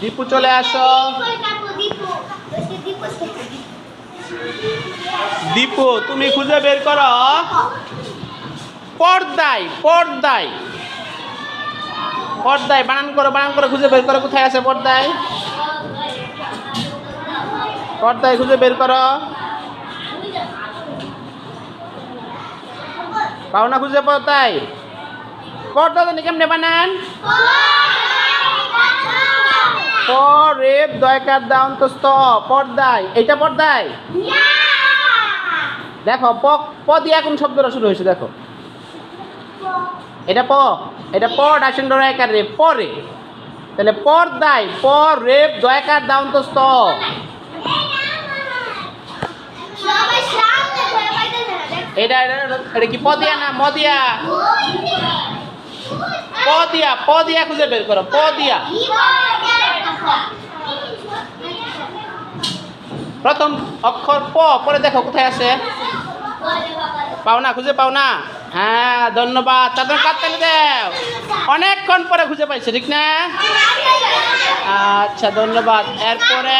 দীপু চলে আসো। দীপু, তুমি খুঁজে বের করো। পর্দায় পর্দায়। পর্দায়, বানান করো, বানান করে, খুঁজে বের করো, কোথায় আছে পর্দায়? পর্দায় খুঁজে বের করো। পাও না খুঁজে পর্দায় পর্দা জানি কেমনে বানান? পরেব দয়কার দাউন তো স্ত পর্দায়। এইটা পর্দায়? দেখো, প প দিয়ে কোন শব্দটা শুরু হয়েছে, দেখো। এটা প এটা প ডাকশন দয়াকার রে, পরে। তাহলে পর্দায়, প রেপ দয়াকার এটা, এটা- এটা কি পদিয়া না মদিয়া পদিয়া পদিয়া খুঁজে বের করো পদিয়া প্রথম অক্ষর প, পরে দেখো কোথায় আছে? পাওনা, খুঁজে পাওনা? হ্যাঁ ধন্যবাদ। তাদের কাতালি দেও। অনেকক্ষণ পরে খুঁজে পাইছে, ঠিক না? আচ্ছা ধন্যবাদ। এরপরে